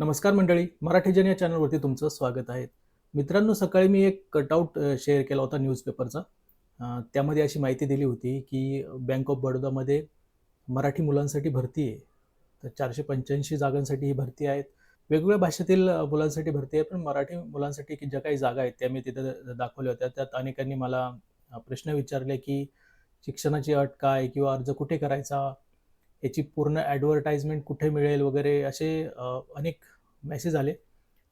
नमस्कार मंडळी मराठी जन या चॅनलवरती तुमचं स्वागत आहे. मित्रांनो सकाळी मी एक कटआउट शेअर केला होता न्यूजपेपरचा त्यामध्ये अशी माहिती दिली होती की बँक ऑफ बडोदामध्ये मराठी मुलांसाठी भरती आहे. तर चारशे पंच्याऐंशी जागांसाठी ही भरती आहेत. वेगवेगळ्या भाषेतील मुलांसाठी भरती आहे पण मराठी मुलांसाठी की ज्या काही जागा आहेत त्या मी तिथं दाखवल्या होत्या. त्यात अनेकांनी मला प्रश्न विचारले की शिक्षणाची अट काय किंवा अर्ज कुठे करायचा? याची पूर्ण ॲडव्हर्टाइजमेंट कुठे मिळेल वगैरे असे अनेक मेसेज आले.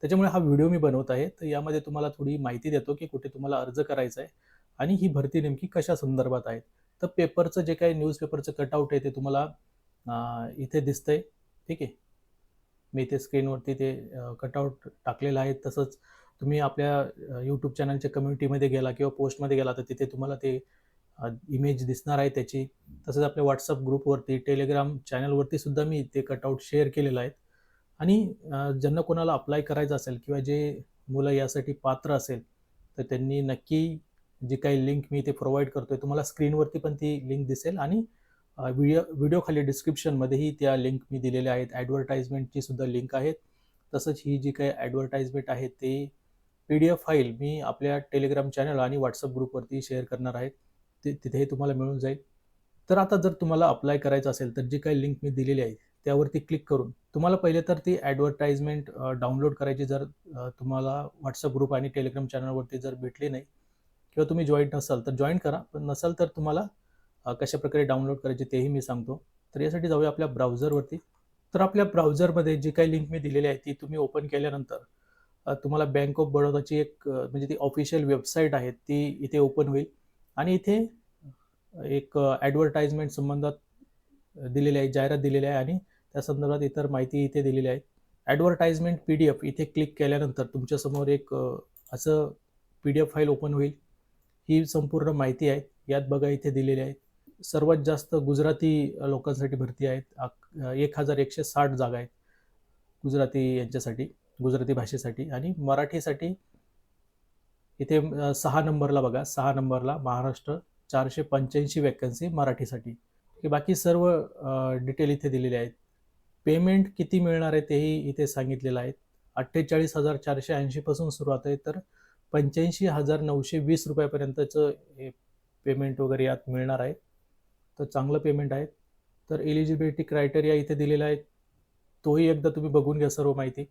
त्याच्यामुळे हा व्हिडिओ मी बनवत आहे. तर यामध्ये तुम्हाला थोडी माहिती देतो की कुठे तुम्हाला अर्ज करायचा आहे आणि ही भरती नेमकी कशा संदर्भात आहे. तर पेपरचं जे काही न्यूजपेपरचं कटआउट आहे ते तुम्हाला इथे दिसतंय. ठीक आहे? मी इथे स्क्रीनवरती ते कटआउट टाकलेलं आहे. तसंच तुम्ही आपल्या यूट्यूब चॅनलच्या कम्युनिटीमध्ये गेला किंवा पोस्टमध्ये गेला तर तिथे तुम्हाला ते इमेज दिसणार आहे त्याची. तसंच आपल्या व्हॉट्सअप ग्रुपवरती टेलिग्राम चॅनलवरती सुद्धा मी ते कटआउट शेअर केलेलं आहेत. आणि ज्यांना कोणाला अप्लाय करायचं असेल किंवा जे मुलं यासाठी पात्र असेल तर त्यांनी नक्की जी काही लिंक मी ते प्रोव्हाइड करतो आहे तुम्हाला स्क्रीनवरती पण ती लिंक दिसेल आणि व्हिडिओ व्हिडिओ खाली डिस्क्रिप्शनमध्येही त्या लिंक मी दिलेल्या आहेत. ॲडव्हर्टाईजमेंटची सुद्धा लिंक आहेत. तसंच ही जी काही ॲडव्हर्टाईजमेंट आहे ते पी डी एफ फाईल मी आपल्या टेलिग्राम चॅनल आणि व्हॉट्सअप ग्रुपवरती शेअर करणार आहे. ते तिथेही तुम्हाला मिळून जाईल. तर आता जर तुम्हाला अप्लाय करायचं असेल तर जी काही लिंक मी दिलेली आहे त्यावरती क्लिक करून तुम्हाला पहिले तर ती ॲडव्हर्टाइजमेंट डाउनलोड करायची जर तुम्हाला व्हॉट्सअप ग्रुप आणि टेलिग्राम चॅनलवरती जर भेटली नाही किंवा तुम्ही जॉईंट नसाल तर जॉईन करा पण नसाल तर तुम्हाला कशाप्रकारे कशा प्रकारे डाउनलोड करायचे तेही मी सांगतो. तर यासाठी जाऊया आपल्या ब्राउझरवरती तर आपल्या ब्राउझरमध्ये जी काही लिंक मी दिलेली आहे ती तुम्ही ओपन केल्यानंतर तुम्हाला बँक ऑफ बडोदाची एक म्हणजे ती ऑफिशियल वेबसाईट आहे ती इथे ओपन होईल. आणि इथे एक ॲडव्हर्टाइजमेंट संबंधात दिलेली आहे जाहिरात दिलेली आहे आणि त्या संदर्भात इतर माहिती इथे दिलेली आहे. ॲडव्हर्टाइजमेंट पी डी एफ इथे क्लिक केल्यानंतर तुमच्यासमोर एक असं P D F file open होईल. ही संपूर्ण माहिती आहे. यात बघा इथे दिलेली आहे. सर्वात जास्त गुजराती लोकांसाठी भरती आहेत. एक हजार एकशे साठ जागा आहेत गुजराती यांच्यासाठी गुजराती भाषेसाठी आणि मराठीसाठी. इथे सहा नंबरला बघा. सहा नंबरला महाराष्ट्र चारशे पंच्याऐंशी वॅकन्सी मराठीसाठी. की बाकी सर्व डिटेल इथे दिलेले आहेत. पेमेंट किती मिळणार आहे तेही इथे सांगितलेलं आहे. अठ्ठेचाळीस हजार चारशे ऐंशीपासून सुरुवात आहे तर पंच्याऐंशी हजार नऊशे वीस रुपयापर्यंतचं हे पेमेंट वगैरे यात मिळणार आहे. तर चांगलं पेमेंट आहे. तर एलिजिबिलिटी क्रायटेरिया इथे दिलेला आहे तोही एकदा तुम्ही बघून घ्या सर्व माहिती.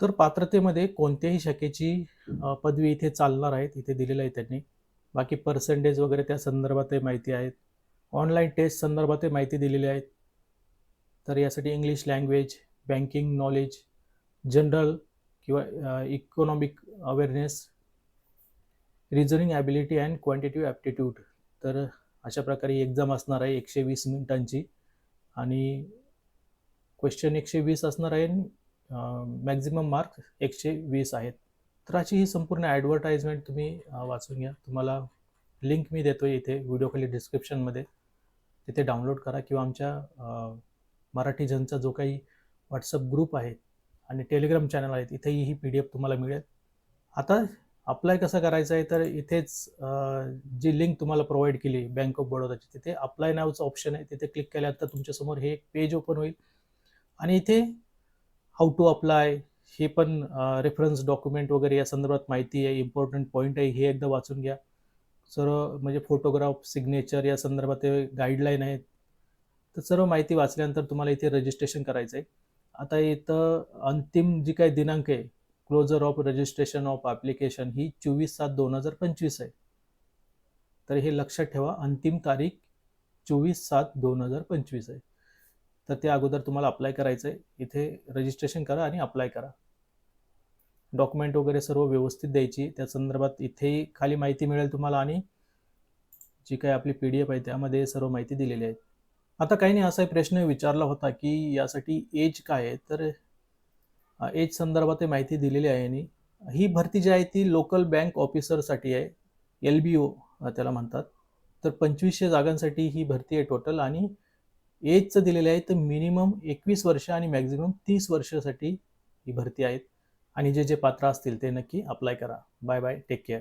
तर पात्रतेमध्ये कोणत्याही शाखेची पदवी इथे चालणार आहेत इथे दिलेलं आहे त्यांनी. बाकी पर्सेंटेज वगैरे त्या संदर्भातही माहिती आहेत. ऑनलाईन टेस्ट संदर्भातही माहिती दिलेली आहेत. तर यासाठी English language banking knowledge general किंवा economic awareness reasoning ability and quantitative aptitude तर अशा प्रकारे एक्झाम असणार आहे एकशे वीस मिनिटांची. आणि क्वेश्चन एकशे वीस असणार आहे मॅक्झिमम मार्क्स एकशे वीस आहेत. तर अशी ही संपूर्ण ॲडव्हर्टाइजमेंट तुम्ही वाचून घ्या. तुम्हाला लिंक मी देतो इथे व्हिडिओखाली डिस्क्रिप्शनमध्ये तिथे डाउनलोड करा किंवा आमच्या मराठीजनचा मराठी जनचा जो काही व्हॉट्सअप ग्रुप आहे आणि टेलिग्राम चॅनल आहेत इथेही ही पी डी एफ तुम्हाला मिळेल. आता अप्लाय कसं करायचं आहे तर इथेच जी लिंक तुम्हाला प्रोव्हाइड केली बँक ऑफ बडोदाची तिथे अप्लाय नावचं ऑप्शन आहे. तिथे क्लिक केल्यानंतर तुमच्यासमोर हे एक पेज ओपन होईल. आणि इथे हाऊ टू अप्लाय हे पण रेफरन्स डॉक्युमेंट वगैरे या संदर्भात माहिती आहे इम्पॉर्टंट पॉईंट आहे हे एकदा वाचून घ्या. सर्व म्हणजे फोटोग्राफ सिग्नेचर या संदर्भात ते गाईडलाईन आहेत. तर सर्व माहिती वाचल्यानंतर तुम्हाला इथे रजिस्ट्रेशन करायचं आहे. आता इथं अंतिम जी काही दिनांक आहे closure of registration of application ही चोवीस सात दोन हजार पंचवीस आहे. तर हे लक्षात ठेवा अंतिम तारीख चोवीस सात दोन हजार पंचवीस आहे. तर त्या अगोदर तुम्हाला अप्लाय करायचं आहे इथे रजिस्ट्रेशन करा आणि अप्लाय करा. डॉक्युमेंट वगैरे सर्व व्यवस्थित द्यायची. त्या संदर्भात इथेही खाली माहिती मिळेल तुम्हाला आणि जी काही आपली पी डी एफ आहे त्यामध्ये सर्व माहिती दिलेली आहे. आता काही नाही असा प्रश्न विचारला होता की यासाठी एज काय आहे? तर एज संदर्भात माहिती दिलेली आहे आणि ही भरती जी आहे ती लोकल बँक ऑफिसरसाठी आहे. एल बी ओ त्याला म्हणतात. तर पंचवीसशे जागांसाठी ही भरती आहे टोटल आणि एजचं दिलेलं आहे तर मिनिमम एकवीस वर्ष आणि मॅक्झिमम तीस वर्षासाठी ही भरती आहेत. आणि जे जे पात्र असतील ते नक्की अप्लाय करा. Bye bye take care